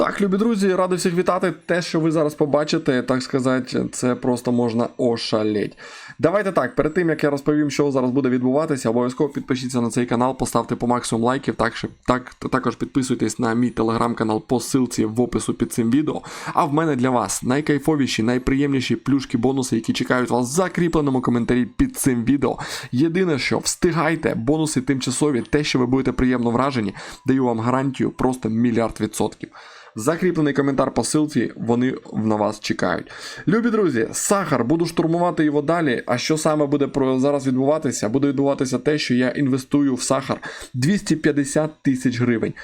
Так, любі друзі, радий всіх вітати. Те, що ви зараз побачите, так сказати, це просто можна ошалеть. Давайте так, перед тим як я розповім, що зараз буде відбуватися, обов'язково підпишіться на цей канал, поставте по максимум лайків. Так, так, також підписуйтесь на мій телеграм-канал по ссылці в опису під цим відео. А в мене для вас найкайфовіші, найприємніші плюшки, бонуси, які чекають вас в закріпленому коментарі під цим відео. Єдине, що встигайте, бонуси тимчасові, те, що ви будете приємно вражені, даю вам гарантію просто мільярд відсотків. Закріплений коментар по ссылці, вони на вас чекають. Любі друзі, сахар, буду штурмувати його далі. А що саме буде зараз відбуватися? Буде відбуватися те, що я інвестую в сахар 250 тисяч гривень.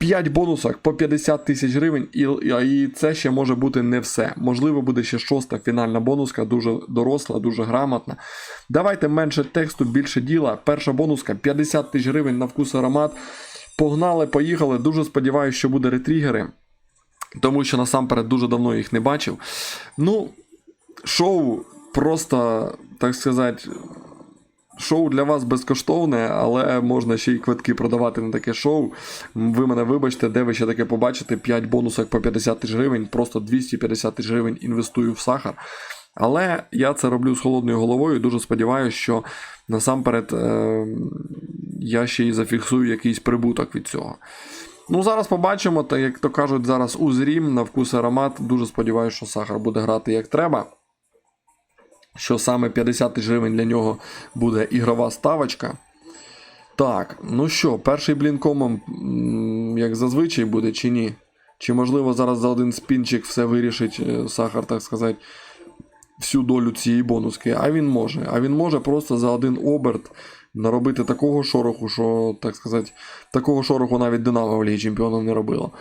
5 бонусок по 50 тисяч гривень, і, і це ще може бути не все. Можливо, буде ще шоста фінальна бонуска, дуже доросла, дуже грамотна. Давайте менше тексту, більше діла. Перша бонуска 50 тисяч гривень на вкус аромат. Погнали, поїхали. Дуже сподіваюся, що буде ретригери. Тому що насамперед дуже давно їх не бачив. Ну, шоу просто, так сказати, шоу для вас безкоштовне, але можна ще й квитки продавати на таке шоу. Ви мене вибачте, де ви ще таке побачите. 5 бонусок по 50 тисяч гривень, просто 250 тисяч гривень інвестую в сахар. Але я це роблю з холодною головою. Дуже сподіваюся, що насамперед е- я ще й зафіксую якийсь прибуток від цього. Ну, зараз побачимо, та як то кажуть, зараз узрім на вкус аромат. Дуже сподіваюся, що сахар буде грати як треба. Що саме 50 тисяч гривень для нього буде ігрова ставочка. Так, ну що, перший блінкомом, як зазвичай буде, чи ні? Чи можливо зараз за один спінчик все вирішить е, сахар, так сказати, всю долю цієї бонуски? А він може. А він може просто за один оберт наробити такого шороху, що, так сказати, такого шороху навіть Динамо в Лігі Чемпіонів не робило.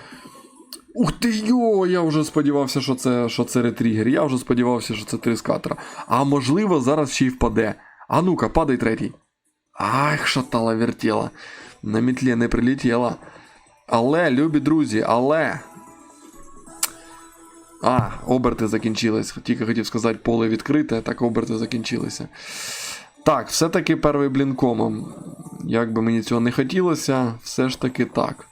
Ух ти йо! Я вже сподівався, що це, що це ретригер. Я вже сподівався, що це трискатора. А можливо, зараз ще й впаде. А ну-ка, падай третій. Ах, шатала вертіла. На мітлі не прилетіла. Але, любі друзі, але. А, оберти закінчились. Тільки хотів сказати, поле відкрите, так оберти закінчилися. Так, все-таки перший блінкомом. Як би мені цього не хотілося, все ж таки так.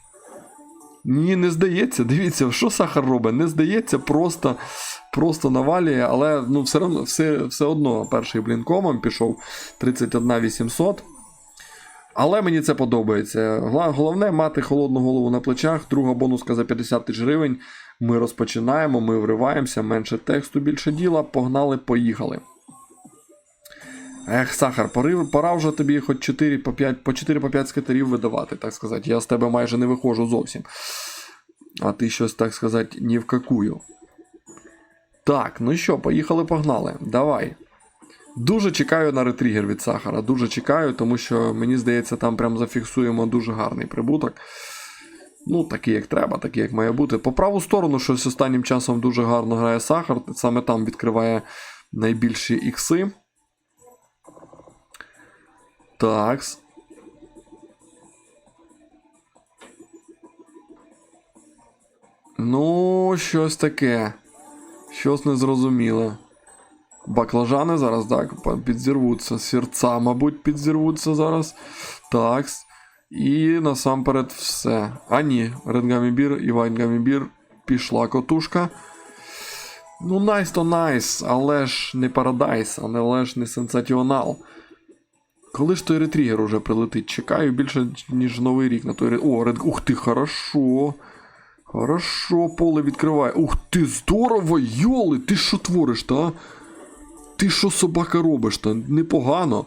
Ні, не здається. Дивіться, що сахар робить. Не здається, просто просто навалює, але ну, все, одно, все, все одно перший блінкомом пішов 31 800. Але мені це подобається. Головне мати холодну голову на плечах. Друга бонуска за 50 тисяч гривень. Ми розпочинаємо, ми вриваємося, менше тексту, більше діла. Погнали, поїхали. Ех, Сахар, пора вже тобі хоч 4 по 5, по 4 по 5 скатерів видавати, так сказати. Я з тебе майже не виходжу зовсім. А ти щось, так сказати, ні в какую. Так, ну що, поїхали, погнали. Давай. Дуже чекаю на ретригер від сахара. Дуже чекаю, тому що мені здається, там прям зафіксуємо дуже гарний прибуток. Ну, такий як треба, такий як має бути. По праву сторону, щось останнім часом дуже гарно грає сахар. Саме там відкриває найбільші ікси. Такс. Ну, щось таке. Щось незрозуміле. Баклажани зараз, так, підзірвуться. Серця, мабуть, підзірвуться зараз. Такс. І насамперед все. А ні, Редгамібір і Вайнгамібір пішла котушка. Ну, найс то найс, але ж не парадайс, але ж не сенсаціонал. Коли ж той ретригер уже прилетить? Чекаю більше, ніж новий рік на той ре... О, ред... Ух ти, хорошо. Хорошо, поле відкриває. Ух ти, здорово, йоли! Ти що твориш, та? Ти що собака робиш, та? Непогано.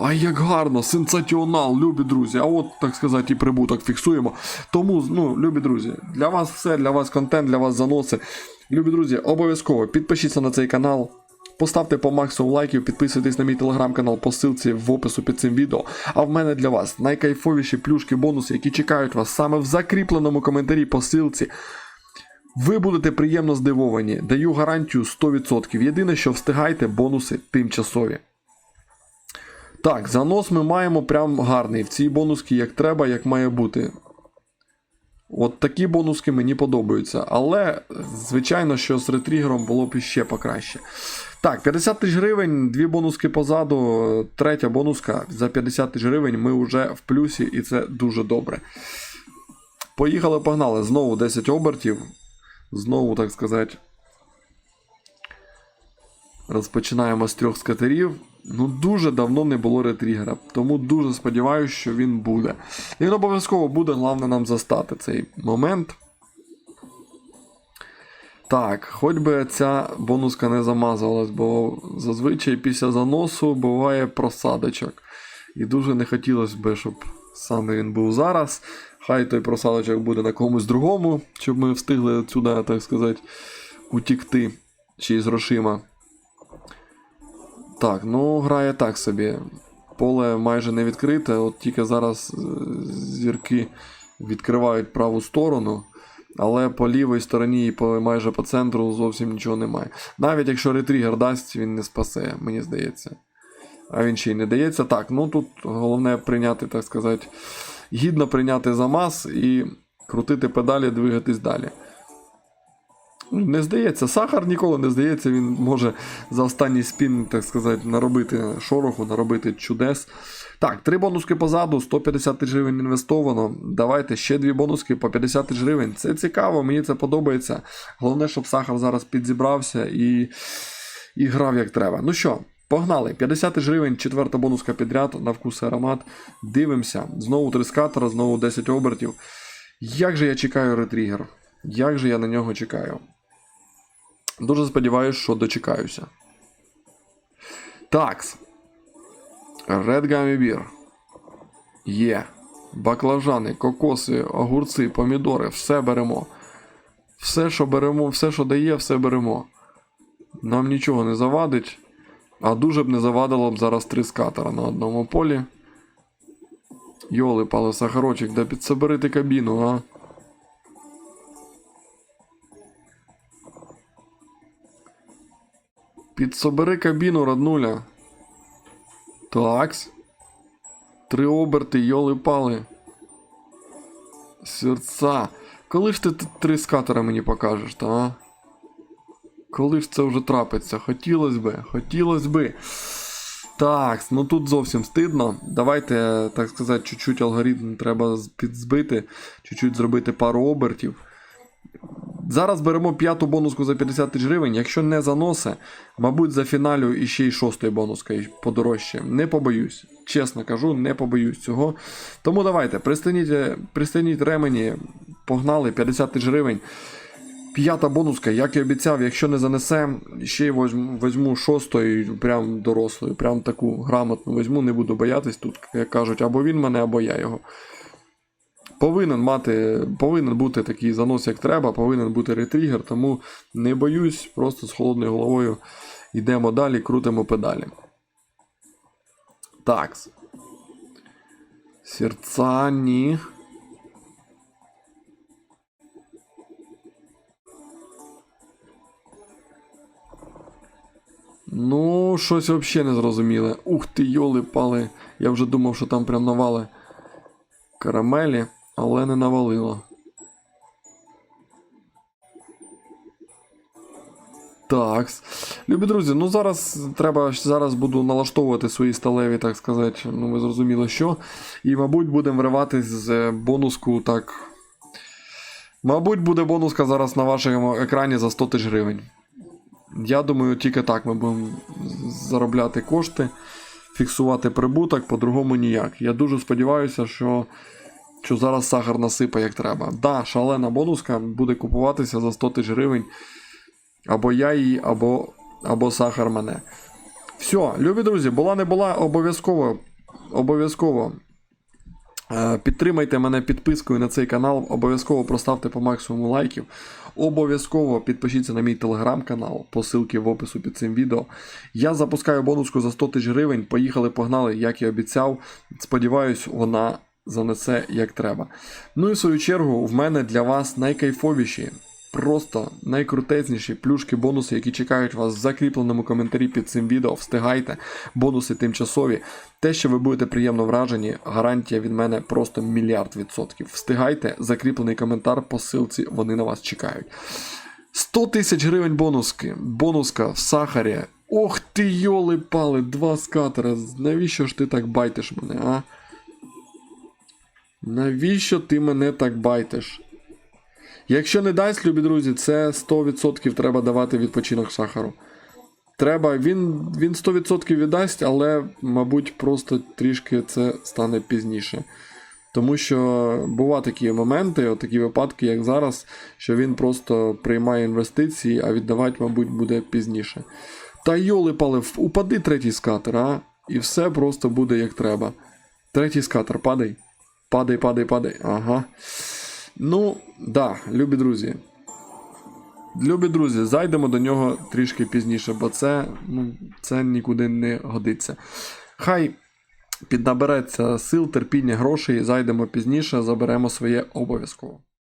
А як гарно, сенсаціонал, любі друзі. А от, так сказати, і прибуток фіксуємо. Тому, ну, любі друзі, для вас все, для вас контент, для вас заноси. Любі друзі, обов'язково підпишіться на цей канал. Поставте по максимуму лайків, підписуйтесь на мій телеграм-канал по ссылці в опису під цим відео. А в мене для вас найкайфовіші плюшки, бонуси, які чекають вас саме в закріпленому коментарі по ссылці. Ви будете приємно здивовані. Даю гарантію 100%. Єдине, що встигайте, бонуси тимчасові. Так, занос ми маємо прям гарний. В цій бонуски як треба, як має бути. От такі бонуски мені подобаються. Але, звичайно, що з ретрігером було б іще покраще. Так, 50 тисяч гривень, дві бонуски позаду, третя бонуска за 50 тисяч гривень ми вже в плюсі, і це дуже добре. Поїхали, погнали. Знову 10 обертів. Знову, так сказати. Розпочинаємо з трьох скатерів. Ну, дуже давно не було ретрігера, тому дуже сподіваюся, що він буде. І він обов'язково буде, головне нам застати цей момент. Так, хоч би ця бонуска не замазалась, бо зазвичай після заносу буває просадочок. І дуже не хотілося б, щоб саме він був зараз. Хай той просадочок буде на комусь другому, щоб ми встигли отсюди, так сказати, утікти чи з грошима. Так, ну грає так собі. Поле майже не відкрите, от тільки зараз е, зірки відкривають праву сторону, але по лівій стороні і по, майже по центру зовсім нічого немає. Навіть якщо ретригер дасть, він не спасе, мені здається. А він ще й не дається. Так, ну тут головне прийняти, так сказати, гідно прийняти замаз і крутити педалі, двигатись далі. Не здається, сахар ніколи не здається, він може за останній спін, так сказати, наробити шороху, наробити чудес. Так, три бонуски позаду, 150 тисяч гривень інвестовано. Давайте ще дві бонуски по 50 тисяч гривень. Це цікаво, мені це подобається. Головне, щоб сахар зараз підзібрався і, і грав як треба. Ну що, погнали. 50 тисяч гривень, четверта бонуска підряд, на вкус і аромат. Дивимося. Знову три скатера, знову 10 обертів. Як же я чекаю ретригер? Як же я на нього чекаю? Дуже сподіваюся, що дочекаюся. Такс. Red Gummy Beer. Є. Баклажани, кокоси, огурці, помідори, все беремо. Все, що беремо, все, що дає, все беремо. Нам нічого не завадить. А дуже б не завадило б зараз три скатера на одному полі. Йоли, пали сахарочок, да підсоберити кабіну, а? Підсобери кабіну, роднуля. Такс. Три оберти, йоли пали. Серця. Коли ж ти три скатера мені покажеш, та? Коли ж це вже трапиться? Хотілось би, хотілось би. Так, ну тут зовсім стидно. Давайте, так сказати, чуть-чуть алгоритм треба підзбити, чуть-чуть зробити пару обертів. Зараз беремо п'яту бонуску за 50 тисяч гривень. Якщо не заносе, мабуть, за фіналю і ще й шостою бонускою подорожче. Не побоюсь. Чесно кажу, не побоюсь цього. Тому давайте, пристегніть, пристегніть ремені, погнали 50 тисяч гривень. П'ята бонуска, як і обіцяв, якщо не занесе, ще й возьму, возьму шостою, прям дорослою, прям таку грамотну візьму, не буду боятись тут, як кажуть, або він мене, або я його. Повинен мати, повинен бути такий занос, як треба, повинен бути ретригер, тому не боюсь, просто з холодною головою йдемо далі, крутимо педалі. Так. Серця, ні. Ну, щось взагалі не зрозуміле. Ух ти, йоли пали. Я вже думав, що там прям навали карамелі, але не навалило. Так. Любі друзі, ну зараз треба зараз буду налаштовувати свої сталеві, так сказати, ну ви зрозуміли що. І, мабуть, будемо вриватись з бонуску так. Мабуть, буде бонуска зараз на вашому екрані за 100 тисяч гривень. Я думаю, тільки так ми будемо заробляти кошти, фіксувати прибуток, по-другому ніяк. Я дуже сподіваюся, що, що зараз сахар насипе як треба. Да, шалена бонуска буде купуватися за 100 тисяч гривень. Або я її, або, або сахар мене. Все, любі друзі, була не була, обов'язково. Обов'язково. Е, Підтримайте мене підпискою на цей канал, обов'язково проставте по максимуму лайків. Обов'язково підпишіться на мій телеграм-канал, посилки в опису під цим відео. Я запускаю бонуску за 100 тисяч гривень. Поїхали, погнали, як і обіцяв. Сподіваюсь, вона занесе як треба. Ну і в свою чергу, в мене для вас найкайфовіші. Просто найкрутезніші плюшки, бонуси, які чекають вас в закріпленому коментарі під цим відео. Встигайте, бонуси тимчасові. Те, що ви будете приємно вражені, гарантія від мене просто мільярд відсотків. Встигайте, закріплений коментар по ссылці, вони на вас чекають. 100 тисяч гривень бонуски. Бонуска в сахарі. Ох ти йоли пали, два скатера. Навіщо ж ти так байтиш мене, а? Навіщо ти мене так байтиш? Якщо не дасть, любі друзі, це 100% треба давати відпочинок Сахару. Треба, він, він 100% віддасть, але, мабуть, просто трішки це стане пізніше. Тому що бува такі моменти, такі випадки, як зараз, що він просто приймає інвестиції, а віддавати, мабуть, буде пізніше. Та йоли пали, упади третій скатер, а? І все просто буде як треба. Третій скатер, падай. Падай, падай, падай. Ага. Ну, да, любі друзі. Любі друзі, зайдемо до нього трішки пізніше, бо це, ну, це нікуди не годиться. Хай піднабереться сил, терпіння, грошей, зайдемо пізніше, заберемо своє обов'язково.